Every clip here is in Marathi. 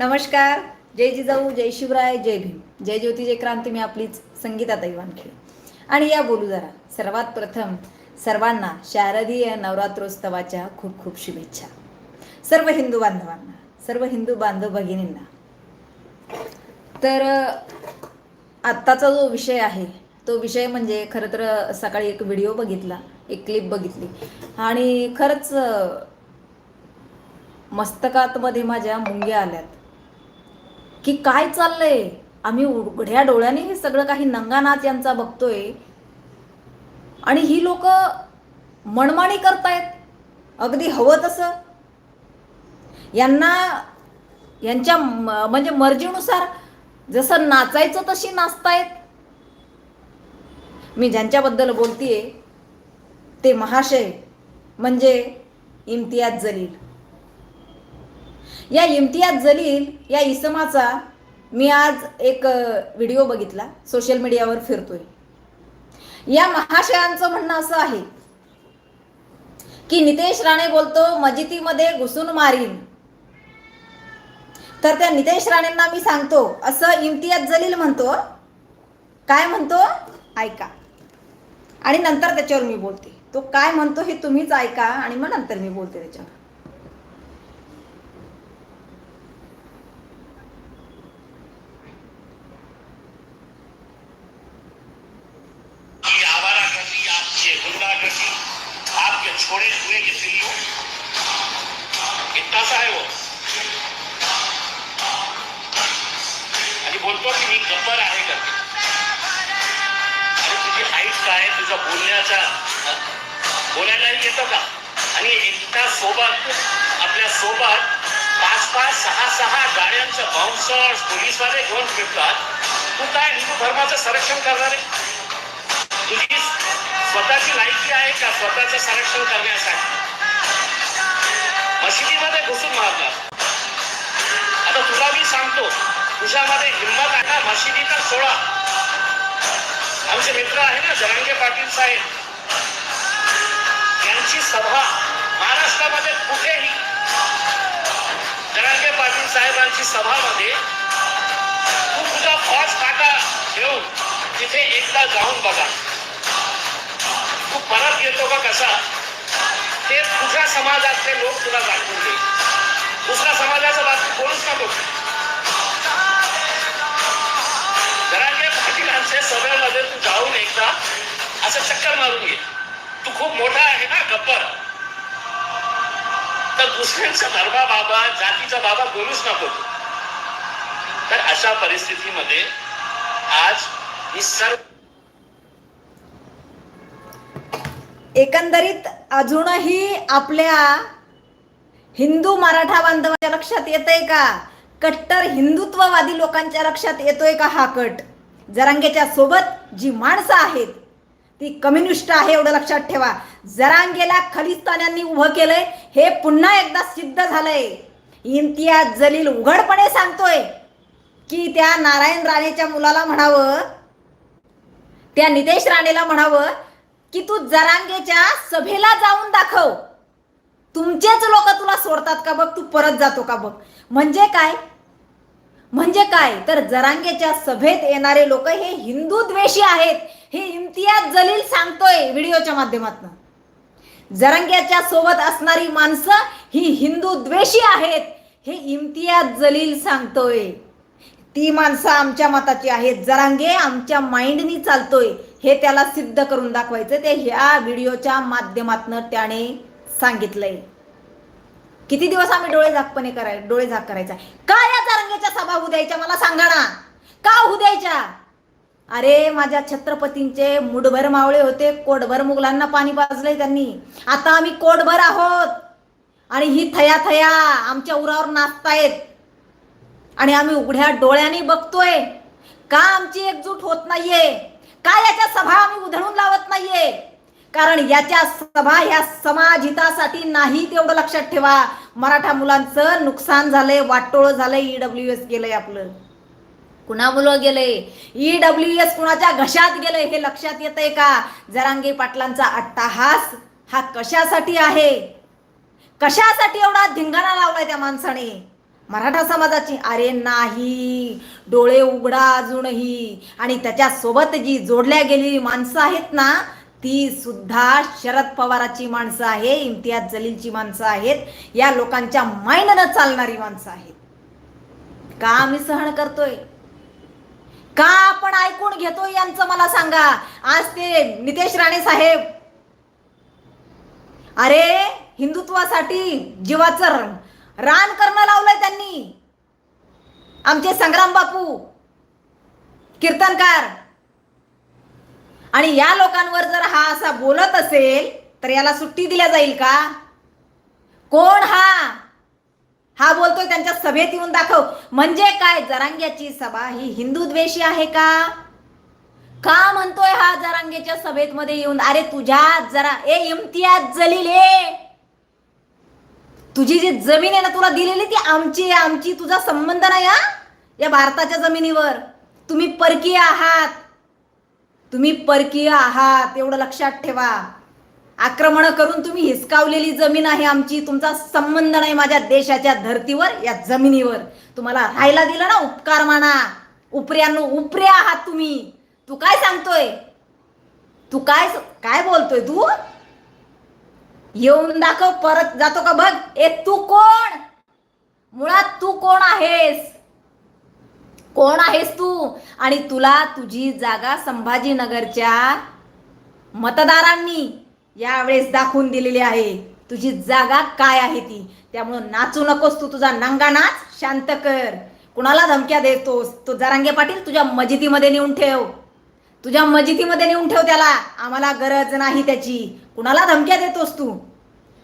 नमस्कार. जय जिजाऊ जय शिवराय जय भीम. जय ज्योती जय क्रांती. मी आपलीच संगीताताई वानखेडे. आणि या बोलू जरा. सर्वात प्रथम सर्वांना शारदीय नवरात्रोत्सवाच्या खूप खूप शुभेच्छा. सर्व हिंदू बांधवांना सर्व हिंदू बांधव भगिनींना. तर आत्ताचा जो विषय आहे तो विषय म्हणजे खरं तर सकाळी एक व्हिडिओ बघितला एक क्लिप बघितली. आणि खरंच मस्तकातमध्ये माझ्या मुंग्या आल्यात. की काय चाललंय? आम्ही उघड्या डोळ्याने हे सगळं काही नंगानाथ यांचा बघतोय. आणि ही लोक मनमानी करतायत. अगदी हवं तसं. यांना यांच्या म- म्हणजे मर्जीनुसार जसं नाचायचं तशी नाचतायत. मी ज्यांच्याबद्दल बोलतीये ते महाशय म्हणजे इम्तियाज जलील. या इम्तियाज जलील या इसमाचा मी आज एक व्हिडिओ बघितला. सोशल मीडियावर फिरतोय. या महाशयांचं म्हणणं असं आहे की नितेश राणे बोलतो मजितीमध्ये घुसून मारीन. तर त्या नितेश राणेंना मी सांगतो असं इम्तियाज जलील म्हणतो काय म्हणतो? ऐका. आणि नंतर त्याच्यावर मी बोलते. तो काय म्हणतो हे तुम्हीच ऐका आणि मग नंतर मी बोलते त्याच्यावर. बाउन्सर्स घेऊन फिरतात तू काय हिंदू धर्माचं संरक्षण करणार? आहे तुझी स्वतःची लायकी आहे का स्वतःचं संरक्षण करण्यासाठी? मशिदीमध्ये घुसून मारणार आता तुला मी सांगतो तुझ्यामध्ये हिंमत आहे ना मशिदीचा सोळा आमचे मित्र आहे ना जरांगे पाटील साहेब. यांची सभा महाराष्ट्रामध्ये कुठेही जरांगे पाटील साहेबांची सभामध्ये तुमचा तुझा फौज काटा घेऊन तिथे एकदा जाऊन बघा. तू परत येतो का कसा. ते तुझ्या समाजातले लोक तुला दाखवून देईल. दुसऱ्या समाजाचं बातमी बोलूच नको. जरांगे पाटीलांचे सभेमध्ये तू जाऊन एकदा असं चक्कर मारून ये तू खूप मोठा आहे ना गब्बर तर दुसऱ्यांचा धर्मा बाबा जातीचा बाबा बोलूच नको. तू. तर अशा परिस्थितीमध्ये आज ही सर्व एकंदरीत अजूनही आपल्या हिंदू मराठा बांधवांच्या लक्षात येतंय का? कट्टर हिंदुत्ववादी लोकांच्या लक्षात येतोय का हा कट? जरांगेच्या सोबत जी माणसं आहेत ती कम्युनिस्ट आहे एवढं लक्षात ठेवा. जरांगेला खलिस्तान्यांनी उभं केलंय हे पुन्हा एकदा सिद्ध झालंय. इम्तियाज जलील उघडपणे सांगतोय. की त्या नारायण राणेच्या मुलाला म्हणावं त्या नितेश राणेला म्हणावं की तू जरांगेच्या सभेला जाऊन दाखव. तुमचेच लोक तुला सोडतात का बघ? तू परत जातो का बघ? म्हणजे काय? म्हणजे काय? तर जरांगेच्या सभेत येणारे लोक हे हिंदू द्वेषी आहेत. हे इम्तियाज जलील सांगतोय व्हिडिओच्या माध्यमातून. जरांग्याच्या सोबत असणारी माणसं ही हिंदू द्वेषी आहेत हे इम्तियाज जलील सांगतोय. ती माणसं आमच्या मताची आहेत. जरांगे आमच्या माइंडनी चालतोय. हे त्याला सिद्ध करून दाखवायचं. ते ह्या व्हिडिओच्या माध्यमातनं त्याने सांगितलंय. किती दिवस आम्ही डोळे झाकपणे कराय डोळे झाक करायचा? का या जरांगेच्या सभा होऊ द्यायच्या? मला सांगा ना. का होऊ द्यायच्या? अरे माझ्या छत्रपतींचे मुठभर मावळे होते. कोटभर मुघलांना पाणी पाजलंय त्यांनी. आता आम्ही कोटभर आहोत. आणि ही थया थया आमच्या उरावर नाचतायत. आणि आम्ही उघड्या डोळ्यांनी बघतोय. का आमची एकजूट होत नाहीये? का याच्या सभा आम्ही उधळून लावत नाहीये? कारण याच्या सभा ह्या समाजहितासाठी नाही तेवढं लक्षात ठेवा. मराठा मुलांचं नुकसान झालंय वाटोळ झालंय ईडब्ल्यू एस गेलंय आपलं. कुणामुळं गेलंय? ईडब्ल्यू एस कुणाच्या घशात गेलंय हे लक्षात येतंय का? जरांगे पाटलांचा अट्टाहास हा कशासाठी आहे? कशासाठी एवढा धिंगाणा लावलाय त्या माणसाने? मराठा समाजाची अरे नाही. डोळे उघडा अजूनही. आणि त्याच्यासोबत जी जोडल्या गेलेली माणसं आहेत ना ती सुद्धा शरद पवाराची माणसं आहे इम्तियाज जलीलची माणसं आहेत. या लोकांच्या माइंडनं चालणारी माणसं आहेत. का आम्ही सहन करतोय? का आपण ऐकून घेतोय यांचं मला सांगा? आज ते नितेश राणे साहेब. अरे हिंदुत्वासाठी जीवाचं रान करणं लावलंय त्यांनी. आमचे संग्राम बापू कीर्तनकार. आणि या लोकांवर जर हा असा बोलत असेल तर याला सुट्टी दिल्या जाईल का? कोण हा? हा बोलतोय त्यांच्या सभेत येऊन दाखव. म्हणजे काय? जरांग्याची सभा ही हिंदू द्वेषी आहे का? का म्हणतोय हा जरांगेच्या सभेत मध्ये येऊन? अरे तुझ्या जरा ए इम्तियाज जलील ए! तुझी जी जमीन आहे ना तुला दिलेली ती आमची आहे आमची. तुझा संबंध नाही हा? या भारताच्या जमिनीवर. तुम्ही परकीय आहात. तुम्ही परकीय आहात एवढं लक्षात ठेवा. आक्रमण करून तुम्ही हिसकावलेली जमीन आहे आमची. तुमचा संबंध नाही माझ्या देशाच्या धर्तीवर या जमिनीवर. तुम्हाला राहायला दिलं ना उपकार माना उपऱ्यांनो उपरे आहात तुम्ही. तू काय सांगतोय? तू काय काय बोलतोय तू? येऊन दाखव परत जातो का बघ. ए तू कोण? मुळात तू कोण आहेस? कोण आहेस तू? आणि तुला तुझी जागा संभाजीनगरच्या मतदारांनी यावेळेस दाखवून दिलेली आहे. तुझी जागा काय आहे ती? त्यामुळं नाचू नकोस तू तुझा नांगा नाच शांत कर. कुणाला धमक्या देतोस? तो जरांगे पाटील तुझ्या मजिदीमध्ये नेऊन ठेव. तुझ्या मजिदीमध्ये नेऊन ठेव त्याला. आम्हाला गरज नाही त्याची. कुणाला धमक्या देतोस तू?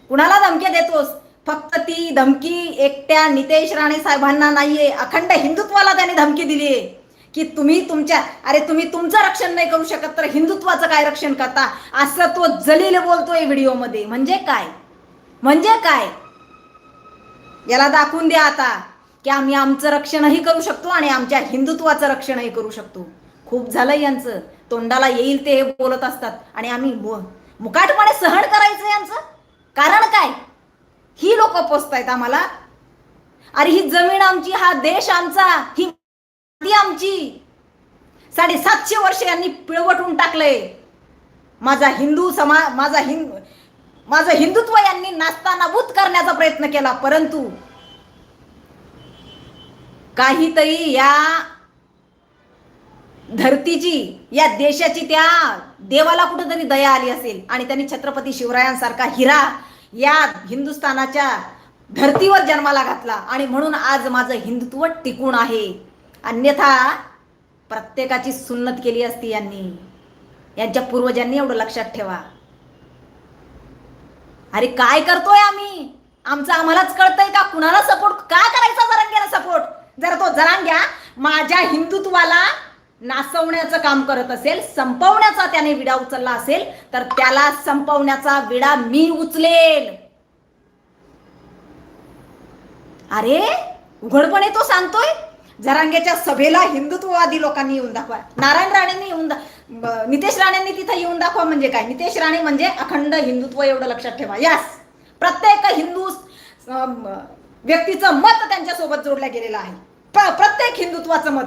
कुणाला धमक्या देतोस? फक्त ती धमकी एकट्या नितेश राणे साहेबांना नाहीये. अखंड हिंदुत्वाला त्याने धमकी दिली आहे की तुम्ही तुमच्या अरे तुम्ही तुमचं रक्षण नाही करू शकत तर हिंदुत्वाचं काय रक्षण करता? असं तो जलील बोलतोय व्हिडिओमध्ये. म्हणजे काय? म्हणजे काय? याला दाखवून द्या आता की आम्ही आमचं रक्षणही करू शकतो आणि आमच्या हिंदुत्वाचं रक्षणही करू शकतो. खूप झालं यांचं. तोंडाला येईल ते हे बोलत असतात. आणि आम्ही बो- मुकाटपणे सहन करायचं यांचं? कारण काय? ही लोक पोचतायत आम्हाला. अरे ही जमीन आमची हा देश आमचा ही माती आमची. साडेसातशे वर्ष यांनी पिळवटून टाकलंय. माझा हिंदू समा माझा हिंदू माझं हिंदुत्व यांनी नास्तानाबूत करण्याचा प्रयत्न केला परंतु काहीतरी या धरतीची या देशाची त्या देवाला कुठंतरी दया आली असेल आणि त्यांनी छत्रपती शिवरायांसारखा हिरा या हिंदुस्थानाच्या धर्तीवर जन्माला घातला आणि म्हणून आज माझं हिंदुत्व टिकून आहे. अन्यथा प्रत्येकाची सुन्नत केली असती यांनी. यांच्या पूर्वजांनी एवढं लक्षात ठेवा. अरे काय करतोय आम्ही? आमचं आम्हालाच कळतंय का? कुणाला सपोर्ट का करायचा जरांग्याला सपोर्ट जर तो जरांग्या माझ्या हिंदुत्वाला नासवण्याचं काम करत असेल संपवण्याचा त्याने विडा उचलला असेल तर त्याला संपवण्याचा विडा मी उचलेल अरे उघडपणे तो सांगतोय? जरांगेच्या सभेला हिंदुत्ववादी लोकांनी येऊन दाखवा. नारायण राणेंनी येऊन दा- नितेश राणेंनी तिथं येऊन दाखवा म्हणजे काय? नितेश राणे म्हणजे अखंड हिंदुत्व एवढं लक्षात ठेवा. यास प्रत्येक हिंदू व्यक्तीचं मत त्यांच्यासोबत जोडलं गेलेलं आहे. प्रत्येक हिंदुत्वाचं मत.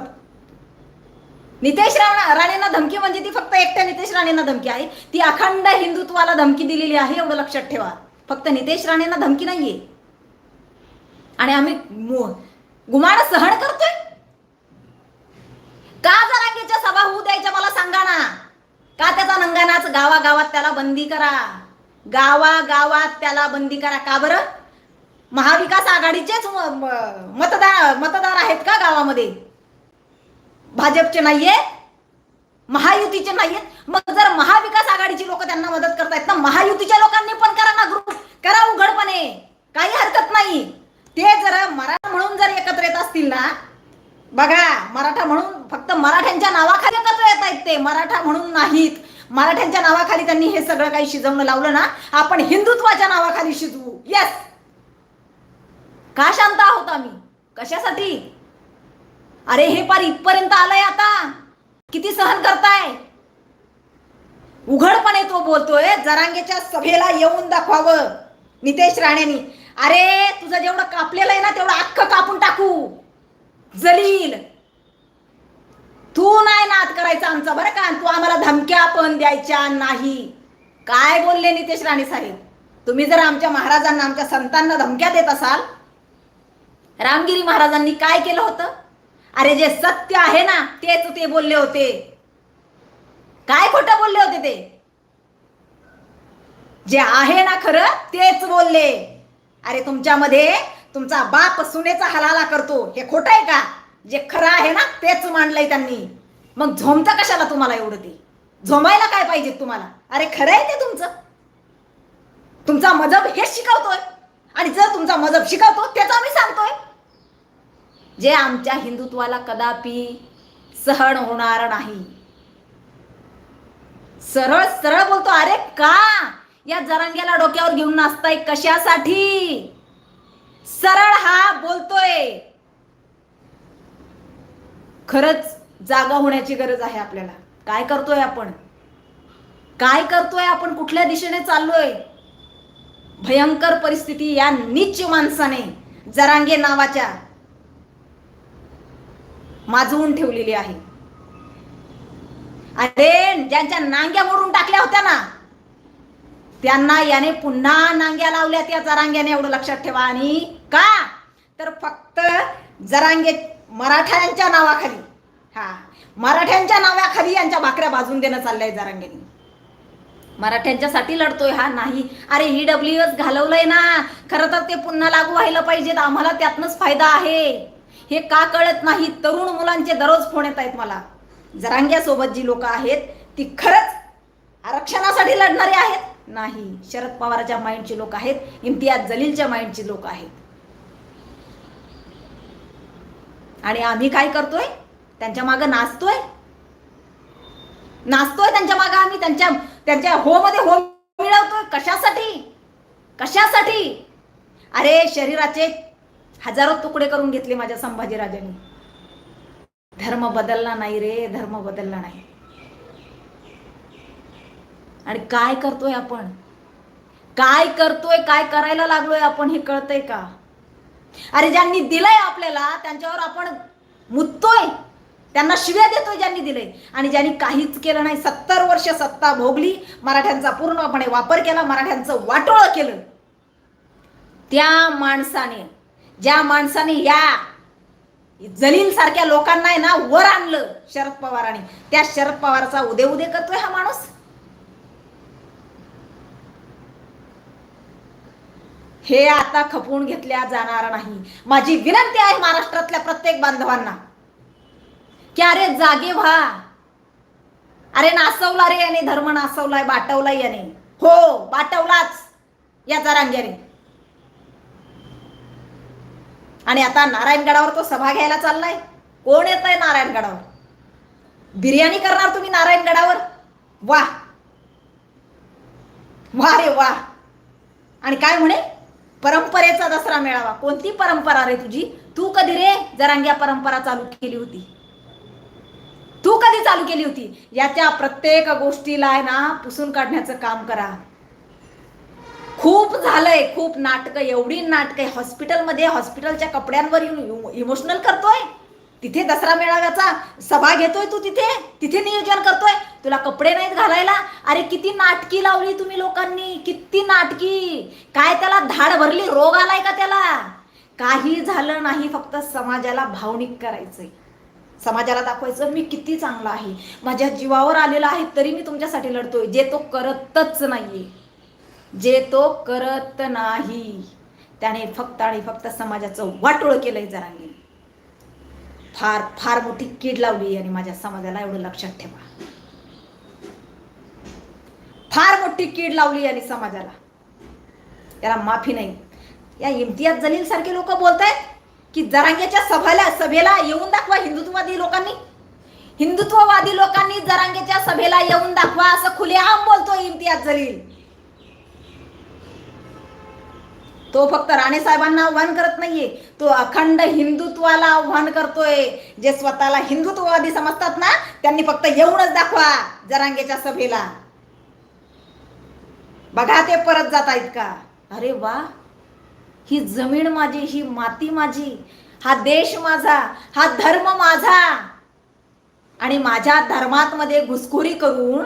नितेश राणा राणेंना धमकी म्हणजे ती फक्त एकट्या नितेश राणेंना धमकी आहे. ती अखंड हिंदुत्वाला धमकी दिलेली आहे एवढं लक्षात ठेवा. फक्त नितेश राणेंना धमकी नाहीये. आणि आम्ही मु- गुमान सहन करतोय? का जरांगेच्या सभा होऊ द्यायच्या मला सांगा ना. का त्याचा नंगानाच गावागावात त्याला बंदी करा? गावागावात त्याला बंदी करा. का बरं? महाविकास आघाडीचेच मतदार मतदार आहेत का गावामध्ये? भाजपचे नाहीये महायुतीचे नाहीयेत मग जर महाविकास आघाडीची लोक त्यांना मदत करतायत ना महायुतीच्या लोकांनी पण करा ना ग्रुप करा उघडपणे. काही हरकत नाही. ते जरा मराठा म्हणून जर एकत्र येत असतील ना बघा मराठा म्हणून फक्त मराठ्यांच्या नावाखाली एकत्र येत आहेत ते. मराठा म्हणून नाहीत. मराठ्यांच्या नावाखाली त्यांनी हे सगळं काही शिजवणं लावलं ना आपण हिंदुत्वाच्या नावाखाली शिजवू. येस का शांत आहोत आम्ही? कशासाठी? अरे हे पार इथपर्यंत आलंय आता. किती सहन करताय? उघडपणे तो बोलतोय जरांगेच्या सभेला येऊन दाखवावं. नितेश राणेंनी. अरे तुझं जेवढं कापलेलं आहे ना तेवढं अख्खं कापून टाकू. जलील. तू नाही नाद करायचा आमचा बरं का? तू आम्हाला धमक्या पण द्यायच्या नाही. काय बोलले नितेश राणे साहेब? तुम्ही जर आमच्या महाराजांना आमच्या संतांना धमक्या देत असाल रामगिरी महाराजांनी काय केलं होतं? अरे जे सत्य आहे ना तेच ते बोलले होते. काय खोटं बोलले होते ते? जे आहे ना खरं तेच बोलले. अरे तुमच्यामध्ये तुमचा बाप सुनेचा हलाला करतो. हे खोटं आहे का? जे खरं आहे ना तेच मांडलंय त्यांनी. मग झोमतं कशाला तुम्हाला एवढं ते? झोमायला काय पाहिजे तुम्हाला? अरे खरं आहे ते तुमचं. तुमचा मजब हेच शिकवतोय. आणि जर तुमचा मजब शिकवतो त्याचा आम्ही सांगतोय. जे आमच्या हिंदुत्वाला कदापि सहन होणार नाही. सरळ सरळ बोलतो अरे का? या जरांग्याला डोक्यावर घेऊन नाचताय कशासाठी? सरळ हा बोलतोय. खरंच जागा होण्याची गरज आहे आपल्याला. काय करतोय आपण? काय करतोय आपण? कुठल्या दिशेने चाललोय? भयंकर परिस्थिती या नीच माणसाने जरांगे नावाच्या माजवून ठेवलेली आहे. अरे ज्यांच्या नांग्या मोडून टाकल्या होत्या ना त्यांना याने पुन्हा नांग्या लावल्या त्या जरांग्याने एवढं लक्षात ठेवा. आणि का? तर फक्त जरांगे मराठ्यांच्या नावाखाली. हा मराठ्यांच्या नावाखाली यांच्या भाकऱ्या भाजून देणं चाललंय जरांगेने. मराठ्यांच्यासाठी लढतोय हा नाही. अरे ई डब्ल्यू एस घालवलंय ना. खरं तर ते पुन्हा लागू व्हायला पाहिजेत. आम्हाला त्यातनंच फायदा आहे. हे का कळत नाही? तरुण मुलांचे दररोज फोन येत आहेत मला. जरांग्यासोबत जी लोक आहेत ती खरंच आरक्षणासाठी लढणारी आहेत. नाही शरद पवारच्या माइंडची लोक आहेत इम्तियाज जलीलच्या माइंडची लोक आहेत. आणि आम्ही काय करतोय? त्यांच्या मागं नाचतोय. नाचतोय त्यांच्या मागं आम्ही त्यांच्या त्यांच्या हो मध्ये हो मिळवतोय. कशासाठी? कशासाठी? अरे शरीराचे हजारो तुकडे करून घेतले माझ्या संभाजीराजांनी. धर्म बदलला नाही रे धर्म बदलला नाही. आणि काय करतोय आपण? काय करतोय काय करायला लागलोय आपण हे कळतंय का? अरे ज्यांनी दिलंय आपल्याला त्यांच्यावर आपण मुततोय. त्यांना शिव्या देतोय ज्यांनी दिलंय. आणि ज्यांनी काहीच केलं नाही सत्तर वर्ष सत्ता भोगली मराठ्यांचा पूर्णपणे वापर केला मराठ्यांचं वाटोळं केलं. त्या माणसाने ज्या माणसाने या जलील सारख्या लोकांना आहे ना वर आणलं शरद पवारांनी त्या शरद पवारचा उदे उदे करतोय हा माणूस. हे आता खपवून घेतल्या जाणार नाही. माझी विनंती आहे महाराष्ट्रातल्या प्रत्येक बांधवांना की अरे जागे व्हा. अरे नासवला रे याने धर्म नासवलाय बाटवलाय याने. हो बाटवलाच. या जरांग्याने आणि आता नारायणगडावर तो सभा घ्यायला चाललाय. कोण येत आहे नारायणगडावर बिर्याणी करणार तुम्ही नारायणगडावर वा. वा रे वा. आणि काय म्हणे? परंपरेचा दसरा मेळावा. कोणती परंपरा रे तुझी? तू कधी रे जरांग्या परंपरा चालू केली होती? तू कधी चालू केली होती? याच्या प्रत्येक गोष्टीला आहे ना पुसून काढण्याचं काम करा. खूप झालंय खूप नाटकं एवढी नाटकं. आहे हॉस्पिटलमध्ये हॉस्पिटलच्या कपड्यांवर येऊन इमोशनल करतोय. तिथे दसरा मेळाव्याचा सभा घेतोय तू तिथे. तिथे नियोजन करतोय. तुला कपडे नाहीत घालायला. अरे किती नाटकी लावली तुम्ही लोकांनी. किती नाटकी. काय त्याला धाड भरली? रोग आलाय का त्याला? काही झालं नाही फक्त समाजाला भावनिक करायचंय. समाजाला दाखवायचं मी किती चांगला आहे. माझ्या जीवावर आलेला आहे तरी मी तुमच्यासाठी लढतोय. जे तो करतच नाहीये. जे तो करत नाही त्याने फक्त आणि फक्त समाजाचं वाटोळ केलंय जरांगी. फार फार मोठी कीड लावली आणि माझ्या समाजाला एवढं लक्षात ठेवा. फार मोठी कीड लावली आणि समाजाला. याला माफी नाही. या इम्तियाज जलील सारखे लोक बोलतायत की जरांग्याच्या सभेला सभेला येऊन दाखवा हिंदुत्ववादी लोकांनी. हिंदुत्ववादी लोकांनी जरांगेच्या सभेला येऊन दाखवा असं खुलेआम बोलतो इम्तियाज जलील. तो फक्त राणे साहेबांना आव्हान करत नाहीये. तो अखंड हिंदुत्वाला आव्हान करतोय. जे स्वतःला हिंदुत्ववादी समजतात ना त्यांनी फक्त येऊनच दाखवा जरांगेच्या सभेला. बघा ते परत जातायत का अरे वा ही जमीन माझी ही माती माझी हा देश माझा हा धर्म माझा. आणि माझ्या धर्मात मध्ये घुसखोरी करून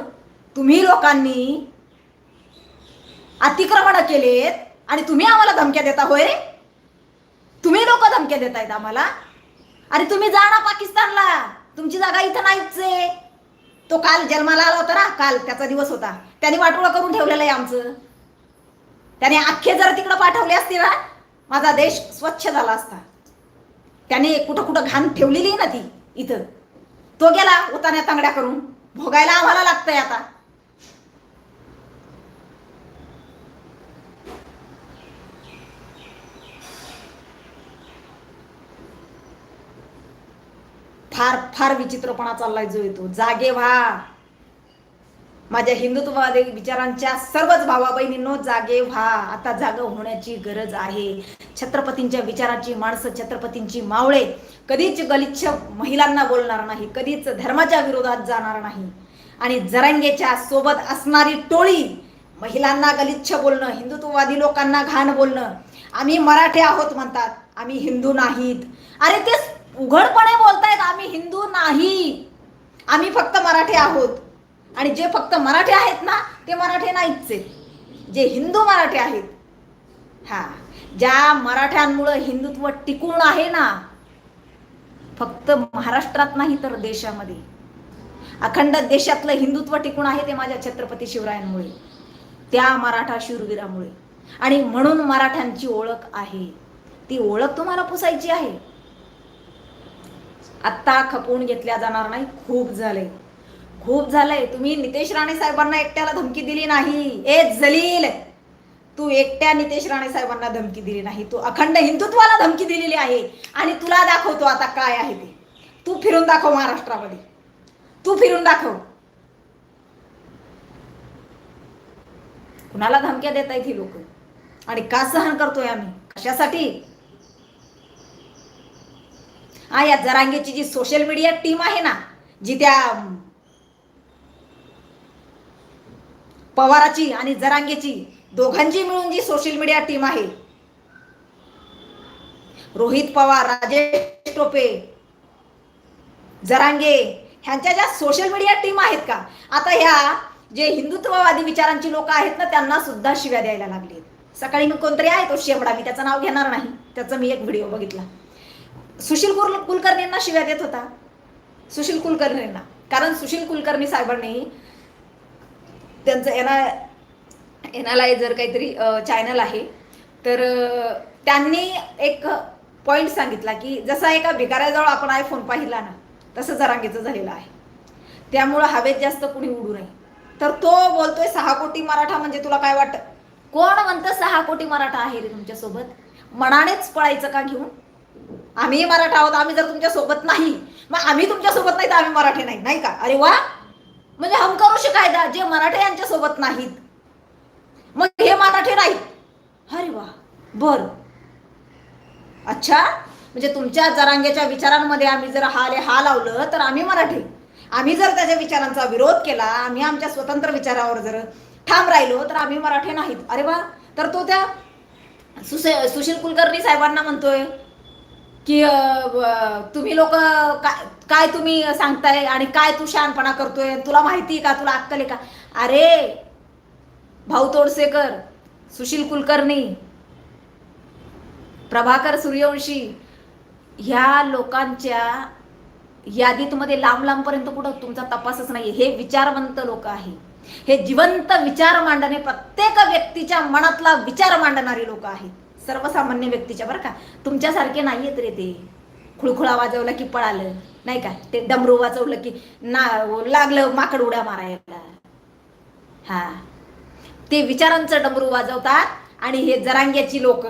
तुम्ही लोकांनी अतिक्रमण केलेत. आणि तुम्ही आम्हाला धमक्या देता होय तुम्ही लोक धमक्या देतायत आम्हाला. अरे तुम्ही जा ना पाकिस्तानला. तुमची जागा इथं नाहीच आहे. तो काल जन्माला आला होता ना काल त्याचा दिवस होता. त्याने वाटोळं करून ठेवलेलं आहे आमचं. त्याने अख्खे जर तिकडं पाठवले असते ना माझा देश स्वच्छ झाला असता. त्याने कुठं कुठं घाण ठेवलेली आहे ना ती इथं. तो गेला उतान्या तांगड्या करून. भोगायला आम्हाला लागतंय आता. फार फार विचित्रपणा चाललाय जो येतो. जागे व्हा. माझ्या हिंदुत्ववादी विचारांच्या सर्वच भावा बहिणींनो जागे व्हा. आता जाग होण्याची गरज आहे. छत्रपतींच्या विचाराची माणसं छत्रपतींची मावळे कधीच गलिच्छ महिलांना बोलणार नाही कधीच धर्माच्या विरोधात जाणार नाही. आणि जरंगेच्या सोबत असणारी टोळी महिलांना गलिच्छ बोलणं हिंदुत्ववादी लोकांना घाण बोलणं आम्ही मराठे आहोत म्हणतात आम्ही हिंदू नाहीत. अरे तेच उघडपणे बोलतायत आम्ही हिंदू नाही. आम्ही फक्त मराठी आहोत. आणि जे फक्त मराठी आहेत ना ते मराठी नाहीच आहेत. जे हिंदू मराठी आहेत. हा ज्या मराठ्यांमुळं हिंदुत्व टिकून आहे ना फक्त महाराष्ट्रात नाही तर देशामध्ये. अखंड देशातलं हिंदुत्व टिकून आहे ते माझ्या छत्रपती शिवरायांमुळे त्या मराठा शूरवीरामुळे. आणि म्हणून मराठ्यांची ओळख आहे. ती ओळख तुम्हाला पुसायची आहे. आत्ता खपवून घेतल्या जाणार नाही. खूप झालंय. खूप झालंय. तुम्ही नितेश राणे साहेबांना एकट्याला धमकी दिली नाही. ए जलील! तू एकट्या नितेश राणे साहेबांना धमकी दिली नाही. तू अखंड हिंदुत्वाला धमकी दिलेली आहे. आणि तुला दाखवतो आता काय आहे ते. तू फिरून दाखव महाराष्ट्रामध्ये. तू फिरून दाखव. कुणाला धमक्या देत आहेत ही लोक? आणि का सहन करतोय आम्ही? कशासाठी? हा या जरांगेची जी सोशल मीडिया टीम आहे ना जी त्या पवाराची आणि जरांगेची दोघांची मिळून जी सोशल मीडिया टीम आहे. रोहित पवार राजेश टोपे जरांगे ह्यांच्या ज्या सोशल मीडिया टीम आहेत का आता ह्या जे हिंदुत्ववादी विचारांची लोक आहेत ना त्यांना सुद्धा शिव्या द्यायला लागली सकाळी मी कोणतरी आहे तो शेमडा मी त्याचं नाव घेणार नाही. त्याचा मी एक व्हिडिओ बघितला. सुशील कुल कुलकर्णींना शिव्या देत होता. सुशील कुलकर्णींना. कारण सुशील कुलकर्णी साहेबांनी त्यांचं एना एनाला जर काहीतरी चॅनल आहे तर त्यांनी एक पॉईंट सांगितला की जसा एका भिकाऱ्याजवळ आपण आयफोन पाहिला ना तसं जरांगीचं झालेलं आहे. त्यामुळं हवेत जास्त कुणी उडू नये. तर तो बोलतोय सहा कोटी मराठा म्हणजे तुला काय वाटतं? कोण म्हणतं सहा कोटी मराठा आहे रे तुमच्यासोबत? मनानेच पळायचं का घेऊन? आम्ही मराठा आहोत आम्ही जर तुमच्यासोबत नाही मग आम्ही तुमच्यासोबत नाही तर आम्ही मराठे नाही नाही का? अरे वा! म्हणजे हम कायदा जे मराठे यांच्या सोबत नाहीत. मग हे मराठे नाहीत. अरे वा! बर. अच्छा म्हणजे तुमच्या जरांगेच्या विचारांमध्ये आम्ही जर हाले हा लावलं तर आम्ही मराठी. आम्ही जर त्याच्या विचारांचा विरोध केला आम्ही आमच्या स्वतंत्र विचारावर जर ठाम राहिलो तर आम्ही मराठे नाहीत. अरे वा! तर तो त्या सुशे सुशील कुलकर्णी साहेबांना म्हणतोय की तुम्ही लोक काय काय तुम्ही सांगताय आणि काय तू शहाणपणा करतोय? तुला माहिती आहे का? तुला अक्कल आहे का? अरे भाऊ तोडसेकर सुशील कुलकर्णी प्रभाकर सूर्यवंशी ह्या लोकांच्या यादीतमध्ये लांब लांबपर्यंत कुठं तुमचा तपासच नाही हे विचारवंत लोक आहे. हे जिवंत विचार मांडणे प्रत्येक व्यक्तीच्या मनातला विचार मांडणारी लोक आहेत. सर्वसामान्य व्यक्तीच्या बरं का. तुमच्यासारखे नाही आहेत रे ते. खुळखुळा वाजवला की पळालं नाही का? ते डमरू वाजवलं की ना लागलं माकड उड्या मारायला. हा. ते विचारांचं डमरू वाजवतात आणि हे जरांग्याची लोक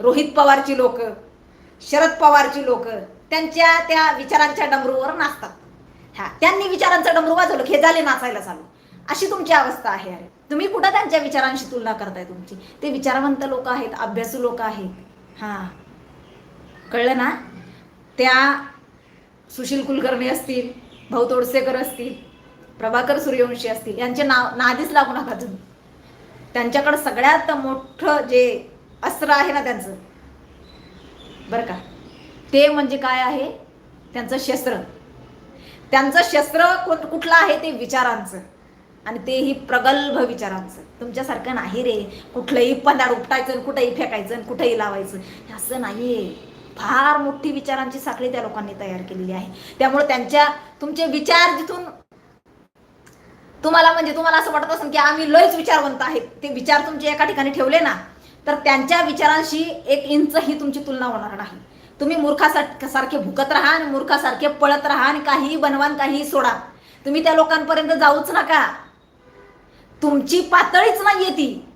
रोहित पवारची लोक शरद पवारची लोक त्यांच्या त्या विचारांच्या डमरूवर नाचतात. हा त्यांनी विचारांचं डमरू वाजवलं हे झाले नाचायला चालू. अशी तुमची अवस्था आहे अरे तुम्ही कुठं त्यांच्या विचारांशी तुलना करताय तुमची? ते विचारवंत लोक आहेत अभ्यासू लोक आहेत. हा. कळलं ना? त्या सुशील कुलकर्णी असतील भाऊ तोडसेकर असतील प्रभाकर सूर्यवंशी असतील यांचे नाव नादीच लागू नका तुम्ही. त्यांच्याकडं सगळ्यात मोठं जे अस्त्र आहे ना त्यांचं बरं का? ते म्हणजे काय आहे? त्यांचं शस्त्र. त्यांचं शस्त्र कोण कुठलं आहे ते विचारांचं. आणि तेही प्रगल्भ विचारांचं. तुमच्यासारखं नाही रे. कुठलंही पदार उपटायचं कुठंही कुठेही फेकायचं आणि कुठेही लावायचं. हे असं नाहीये. फार मोठी विचारांची साखळी त्या लोकांनी तयार केलेली आहे. त्यामुळे त्यांच्या तुमचे विचार जिथून तुम्हाला म्हणजे तुम्हाला असं वाटत असेल की आम्ही लयच विचारवंत आहेत. ते विचार तुमचे एका ठिकाणी ठेवले ना तर त्यांच्या विचारांशी एक इंच ही तुमची तुलना होणार नाही. तुम्ही मूर्खासारखे सारखे भुकत राहा आणि मूर्खासारखे पळत राहा आणि काहीही बनवान काहीही सोडा. तुम्ही त्या लोकांपर्यंत जाऊच नका. तुमची पातळीच नाहीये ती.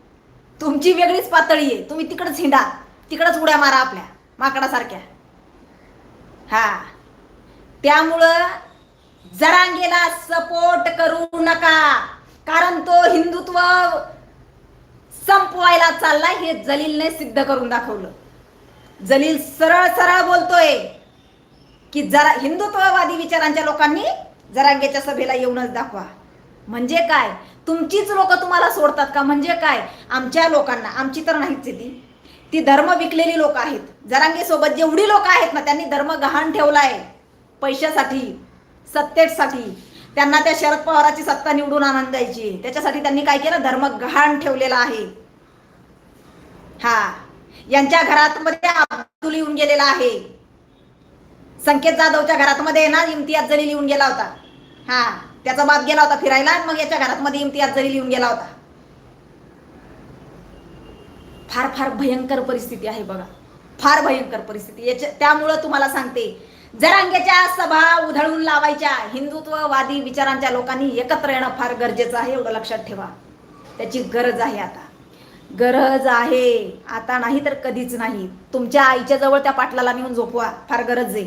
तुमची वेगळीच पातळी आहे. तुम्ही तिकडंच हिंडा. तिकडंच उड्या मारा आपल्या. माकडासारख्या. हा. त्यामुळं जरांगेला सपोर्ट करू नका. कारण तो हिंदुत्व संपवायला चाललाय हे जलीलने सिद्ध करून दाखवलं. जलील सरळ सरळ बोलतोय की जरा हिंदुत्ववादी विचारांच्या लोकांनी जरांगेच्या सभेला येऊनच दाखवा. म्हणजे काय? तुमचीच लोक तुम्हाला सोडतात का? म्हणजे काय? आमच्या लोकांना. आमची तर नाहीच आहे ती. ती धर्म विकलेली लोक आहेत. जरांगेसोबत जेवढी लोक आहेत ना त्यांनी धर्म गहाण ठेवलाय. पैशासाठी सत्तेसाठी. त्यांना त्या शरद पवाराची सत्ता निवडून आनंदायची त्याच्यासाठी त्यांनी काय केलं? धर्म गहाण ठेवलेला आहे. हा. यांच्या घरात मध्ये अब्दुल येऊन गेलेला आहे. संकेत जाधवच्या घरात मध्ये ना इम्तियाज जलील येऊन गेला होता. हा. त्याचा बाप गेला होता फिरायला आणि मग याच्या घरात मध्ये इम्तियाज जरी येऊन गेला होता. फार फार भयंकर परिस्थिती आहे बघा. फार भयंकर परिस्थिती. याच्या त्यामुळं तुम्हाला सांगते जरांगेच्या सभा उधळून लावायच्या हिंदुत्ववादी विचारांच्या लोकांनी एकत्र येणं फार गरजेचं आहे एवढं लक्षात ठेवा. त्याची गरज आहे आता. गरज आहे. आता नाही तर कधीच नाही. तुमच्या आईच्या जवळ त्या पाटलाला नेऊन झोपवा. फार गरज आहे.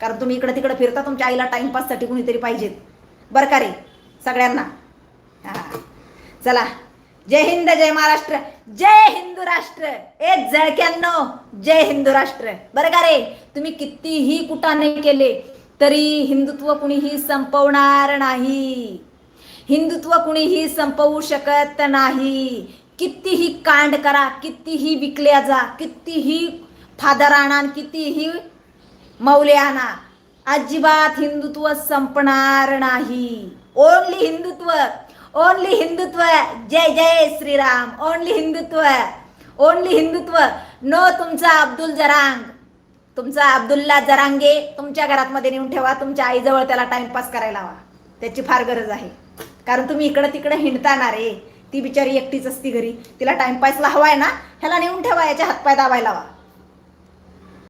कारण तुम्ही इकडे तिकडे फिरता तुमच्या आईला टाइमपाससाठी कुणीतरी पाहिजेत. बरं का रे सगळ्यांना. हां. चला. जय हिंद जय महाराष्ट्र. जय हिंदू राष्ट्र. ए जळक्यांनो जय हिंदू राष्ट्र. बरं का रे तुम्ही कितीही कुटाने केले तरी हिंदुत्व कुणीही संपवणार नाही. हिंदुत्व कुणीही संपवू शकत नाही. कितीही कांड करा कितीही विकल्या जा कितीही फादर आणा आणि कितीही मौले आणा अजिबात हिंदुत्व संपणार नाही. Only Hindutva only Hindutva. जय जय Shriram. Only Hindutva only Hindutva. No तुमचा अब्दुल जरांग. तुमचा अब्दुल्ला जरांगे तुमच्या घरात मध्ये नेऊन ठेवा. तुमच्या आईजवळ त्याला टाइमपास करायला हवा त्याची फार गरज आहे. कारण तुम्ही इकडं तिकडं हिंडता ना रे. ती बिचारी एकटीच असती घरी. तिला टाइमपासला हवाय ना. ह्याला नेऊन ठेवा. याच्या हातपाय दाबायला हवा